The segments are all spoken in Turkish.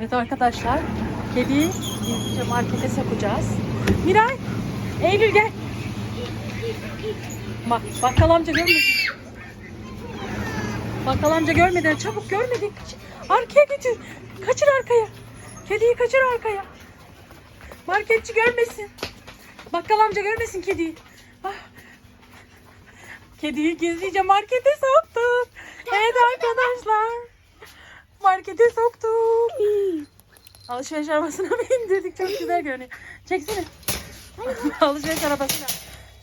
Evet arkadaşlar. Kediyi gizlice markete sokacağız. Miray. Eylül gel. Bak bakkal amca görmedi. Bakkal amca görmeden çabuk görmedik. Arkaya götür. Kaçır arkaya. Kediyi kaçır arkaya. Marketçi görmesin. Bakkal amca görmesin kediyi. Ah. Kediyi gizlice markete soktuk. Evet arkadaşlar. Markete soktuk. Alışveriş arabasına bindirdik. Çok güzel görünüyor. Çeksene. Alışveriş arabasına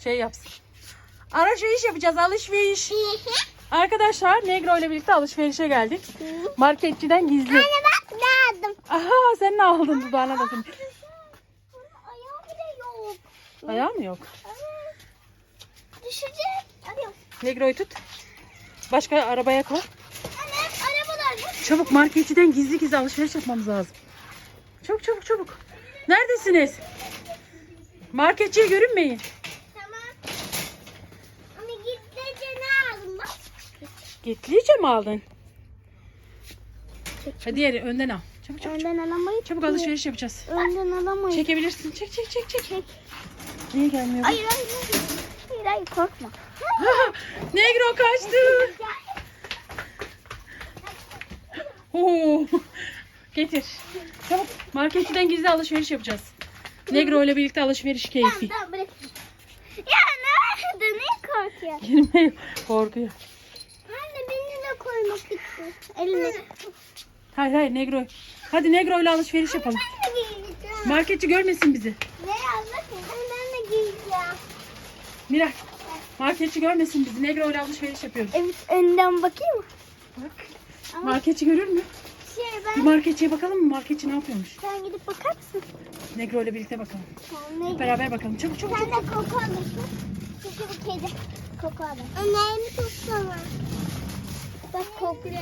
şey yapsın. Alışveriş yapacağız alışveriş. Arkadaşlar Negro ile birlikte alışverişe geldik. Marketçiden gizli. Anne bak ne aldım. Aha sen ne aldın dudağına bakın. Ayağı bile yok. Ayağı mı yok? Düşecek. Negro'yu tut. Başka arabaya koy. Çabuk marketçiden gizli gizli alışveriş yapmamız lazım. Çabuk çabuk çabuk. Neredesiniz? Marketçiye görünmeyin. Tamam. Anne gittiğince ne bak. Gitlice mi aldın? Hadi yeri önden al. Çabuk çabuk. Önden alamayız. Çabuk alışveriş yapacağız. Önden alamayız. Çekebilirsin. Çek çek çek çek. Niye gelmiyor? Hayır hayır. Hayır hayır korkma. Negro kaçtı. Oo. Getir. Çabuk marketçiden gizli alışveriş yapacağız. Negro ile birlikte alışveriş keyfi. Tamam bırak. Ya ne oldu? Niye korkuyor? Girme korkuyor. Anne beni de koymak istiyor. Eline. Hayır hayır Negro. Hadi Negro ile alışveriş yapalım. Ben de giyeceğim. Marketçi görmesin bizi. Ne anlatayım? Ben de giyeceğim. Miray. Marketçi görmesin bizi. Negro ile alışveriş yapıyoruz. Evet önden bakayım mı? Bak. Ama Marketçi görür mü? şey Bir ben... marketçiye bakalım mı? Marketçi ne yapıyormuş? Sen gidip bakar mısın? Negro ile birlikte bakalım. Sen ne? Hep beraber bakalım. Çabuk çabuk. Sen çabuk. de koku alırsın. Çünkü bu kedi koku alır. Ömer'imi tutsana. Bak kokluyor.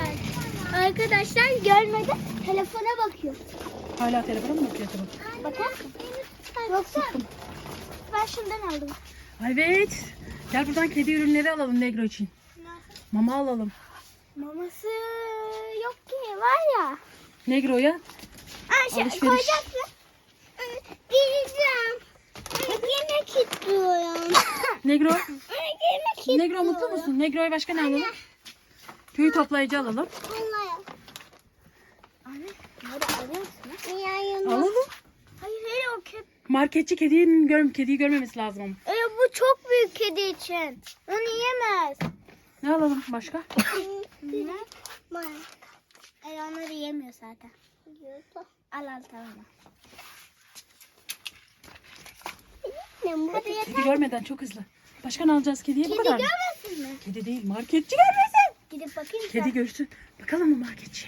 Arkadaşlar görmedi. Telefona bakıyor. Hala telefona mı bakıyor acaba? Bakar mısın? Yoksa ben şundan aldım. Evet. Gel buradan kedi ürünleri alalım Negro için. Mama alalım. Maması var ya. Negro'ya Aa, şey, Alışveriş. koyacak mı? Giyeceğim. Yemek istiyorum. Negro. Yemek istiyorum. Negro mutlu musun? Negro'ya başka ne alalım? Tüy toplayıcı alalım. Vallahi. Anne? Niye yanına? Alalım. Hayır hayır o kedi. Marketçi kediyi, gör, kediyi görmemesi lazım ama. E, bu çok büyük kedi için. Onu yemez. Ne alalım başka? ne? E, onları yemiyor zaten. Al al tamam. Hadi yeter. Kedi görmeden çok hızlı. Başka ne alacağız kediye? Bu Kedi kadar mı? görmesin mi? Kedi değil marketçi görmesin. Gidip bakayım. Kedi görsün. Bakalım mı marketçi?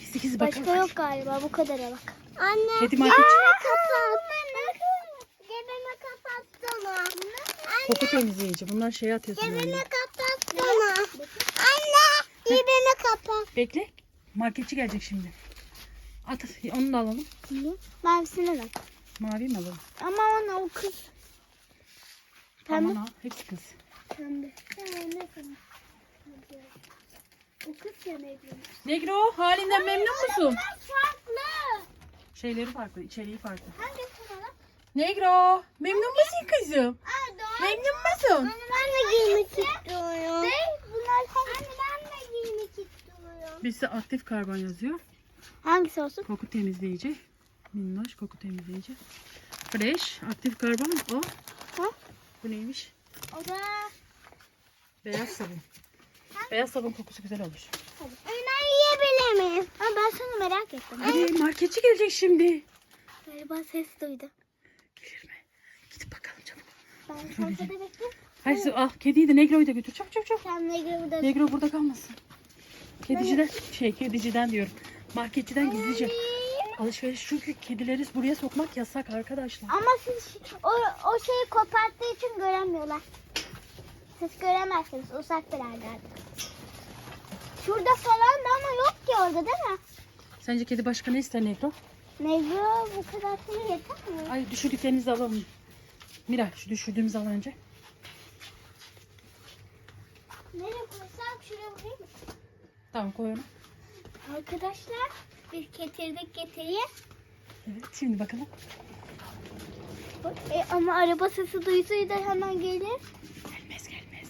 Gizli gizli bakalım. Başka yok galiba bu kadara bak. Anne. Kedi marketçi. kapat. Gebeme kapatsana. Koku temizleyici. Bunlar şeye atıyorsun. Gebeme böyle. kapatsana. Anne. Gebeme kapat. Bekle. Marketçi gelecek şimdi. At. Onu da alalım. Mavisine bak. Mavi mi alalım? Ama ona o kız. Pembe. Aman ha. Hepsi kız. Pembe. ne pembe? O kız ya ne bileyim. Negro halinden memnun musun? Farklı. Şeyleri farklı, içeriği farklı. Hangisi lan? Negro, memnun musun kızım? Aa doğru. Memnun musun? Ben de giymek istiyorum. Ne? Bunlar Anne ben de giymek Bizde aktif karbon yazıyor. Hangisi olsun? Koku temizleyici. Minnoş koku temizleyici. Fresh, aktif karbon o. Ha? Bu neymiş? O da Beyaz sabun. Beyaz sabun kokusu güzel olur. Ömer yiyebilir miyim? Ha, ben sana merak ettim. Hadi marketçi gelecek şimdi. Galiba ses duydu. Gelir mi? Gidip bakalım çabuk. Ben şurada bekliyorum. Hadi sen al kediyi de Negro'yu da götür. Çabuk çabuk çabuk. Sen ne gibi burada? Negro burada kalmasın. Kediciden, şey kediciden diyorum. Marketçiden gizlice. Alışveriş çünkü kedileri buraya sokmak yasak arkadaşlar. Ama siz o, o şeyi koparttığı için göremiyorlar. Siz göremezsiniz uzak bir yerlerde. Şurada falan da ama yok ki orada değil mi? Sence kedi başka ne ister Negro? Negro bu kadar sana yeter mi? Ay düşürdüklerinizi alalım. Mira şu düşürdüğümüzü al önce. Nereye koysam şuraya koyayım mı? Tamam koy onu. Arkadaşlar Biz getirdik getiriye. Evet şimdi bakalım. E, ama araba sesi duysaydı hemen gelir. Gelmez gelmez.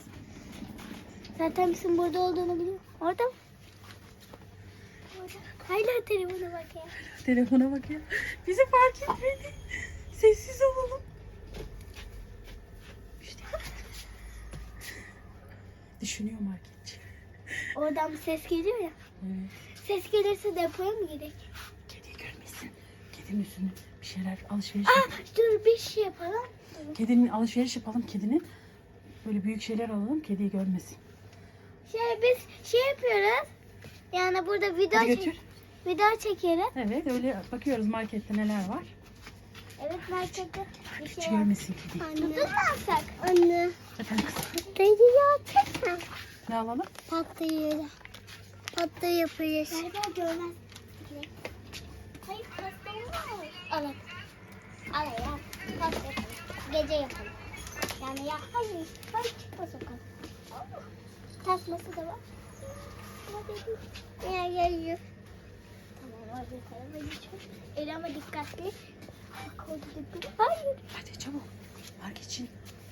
Zaten bizim burada olduğunu biliyor. Orada mı? Orada. Hala telefona bak ya. Telefona bak ya. Bizi fark etmedi. Sessiz olalım. İşte. Düşünüyor marketçi. Oradan bir ses geliyor ya. Evet. Ses gelirse depoya mı gidelim? Kediyi görmesin. Kedinin üstüne bir şeyler alışveriş Aa, yapalım. dur bir şey yapalım. Kedinin alışveriş yapalım kedinin. Böyle büyük şeyler alalım kediyi görmesin. Şey biz şey yapıyoruz. Yani burada video Hadi çek- götür. video çekeriz. Evet öyle bakıyoruz markette neler var. Evet markette bir Hiç şey var. görmesin kediyi. Anne. Tuzun mu alsak? Anne. Efendim kızım. Dayı yapacak mı? Ne alalım? Patlayı. Patlayı yapıyoruz. Galiba görmez. Hayır pastayı mı? Evet. Al ya. Pasta yapalım. Gece yapalım. Yani ya hayır. Hayır çıkma sokağa. Tasması da var. Ya ya ya. Tamam hadi tarafa geçiyoruz. El ama dikkatli. Hayır. Hadi çabuk. Marketçi.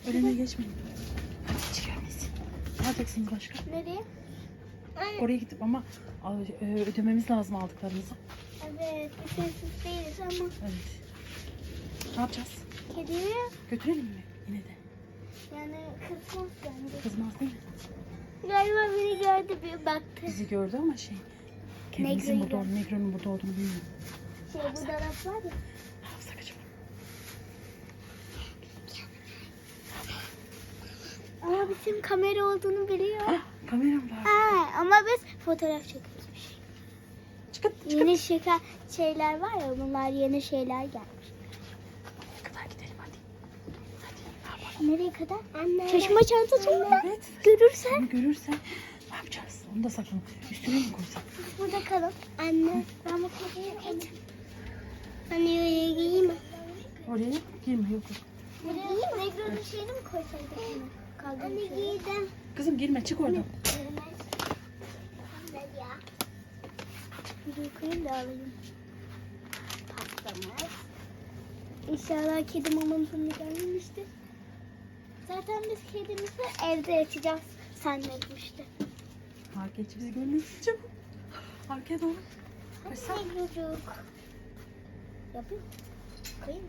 Önüne geçmeyin. Marketçi görmesin. Ne yapacaksınız başka? Nereye? Ay, Oraya gidip ama al- e, ödememiz lazım aldıklarımızı. Evet, sessiz değiliz ama Evet. Ne yapacağız? kediyi Götürelim mi yine de? yani kızmaz bence. Kızmaz değil mi? Galiba beni gördü bir baktı. Bizi gördü ama şey. Kedimizin Negro'yu burada olduğunu, Negro'nun burada olduğunu bilmiyor. Şey bu dolap var ya. Ne yapsak acaba? Ama bizim kamera olduğunu biliyor. Ah, kameram var. Ha, ama biz fotoğraf çekiyoruz. Çıkıt, çıkıt. Yeni şeker şeyler var ya bunlar yeni şeyler gelmiş. Ne kadar gidelim hadi. Hadi ne? Nereye kadar? Anne. Taşıma çantası mı? Evet. Görürsen. Onu görürsen ne yapacağız? Onu da saklan. Üstüne mi koysak? Burada kalın. Anne. Ben bu koyacağım. Anne oraya giyeyim mi? Oraya girme yok yok. Giyeyim mi? Negro'nun koysaydık? Anne giydim. Kızım girme çık oradan. Bir yıkayayım da alayım. Pastamız. İnşallah kedi mamasını gelmemiştir. Zaten biz kedimizi evde açacağız. Zannetmişti. Marketçi bizi görmesin çabuk. Arkaya doğru. Kaçsana. Hadi çocuk. Yapayım mı?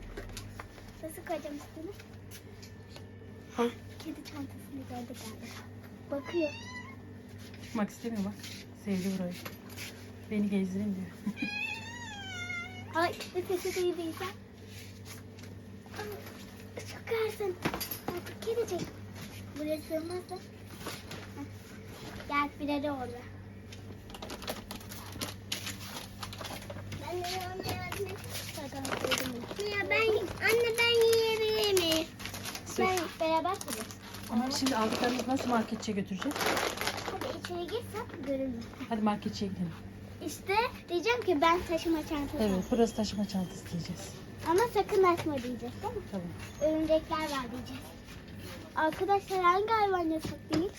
Nasıl koyacağım üstüne? Ha. Kedi çantasını gördü galiba. Bakıyor. Çıkmak istemiyor bak. Sevdi burayı. Beni gezdirin diyor. Ay bir sesi duyduysa. Çıkarsın. Artık gelecek. Buraya sığmaz da. Gel birleri orada. Ben de anne ben yiyebilir miyim? Ben beraber gidelim. Ama şimdi aldıklarımızı nasıl marketçiye götüreceğiz? Hadi içeri girsem görünür. Hadi marketçiye gidelim. İşte diyeceğim ki ben taşıma çantası. Evet burası taşıma çantası diyeceğiz. Ama sakın açma diyeceğiz değil mi? Tamam. Örümcekler var diyeceğiz. Arkadaşlar hangi hayvan yasak değil?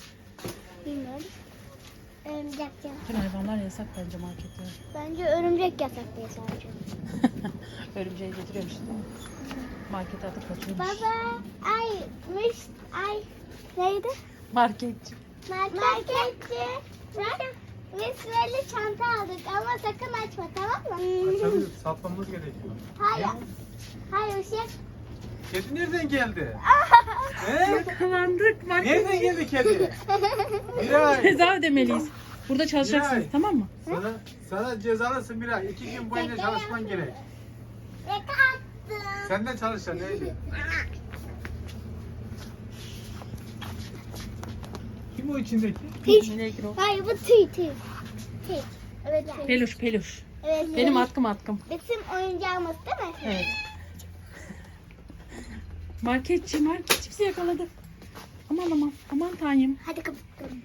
Bilmiyorum. Örümcek yasak. Bütün hayvanlar yasak bence markette. Bence örümcek yasak diye sadece. Örümceği getiriyormuş değil mi? Markete atıp kaçıyormuş. Baba, ay, mış, ay, neydi? Marketçi. Marketçi. Bak, biz böyle çanta aldık ama sakın açma tamam mı? Tabii satmamız gerekiyor. Hayır. Hayır şey. Kedi nereden geldi? He? Yakalandık Nereden geldi kedi? Miray. Ceza ödemeliyiz. Burada çalışacaksınız Miray. tamam mı? Sana, sana cezalısın Miray. İki gün boyunca çalışman gerek. Yakattım. Sen de çalışacaksın neydi? Kim o içindeki? Hiç. Negro. Hayır bu tüy tüy. Tüy. Evet tüy. Peluş peluş. Evet. Benim atkım atkım. Bizim oyuncağımız değil mi? Evet. Marketçi marketçi bizi yakaladı. Aman aman aman tanrım. Hadi kapatalım.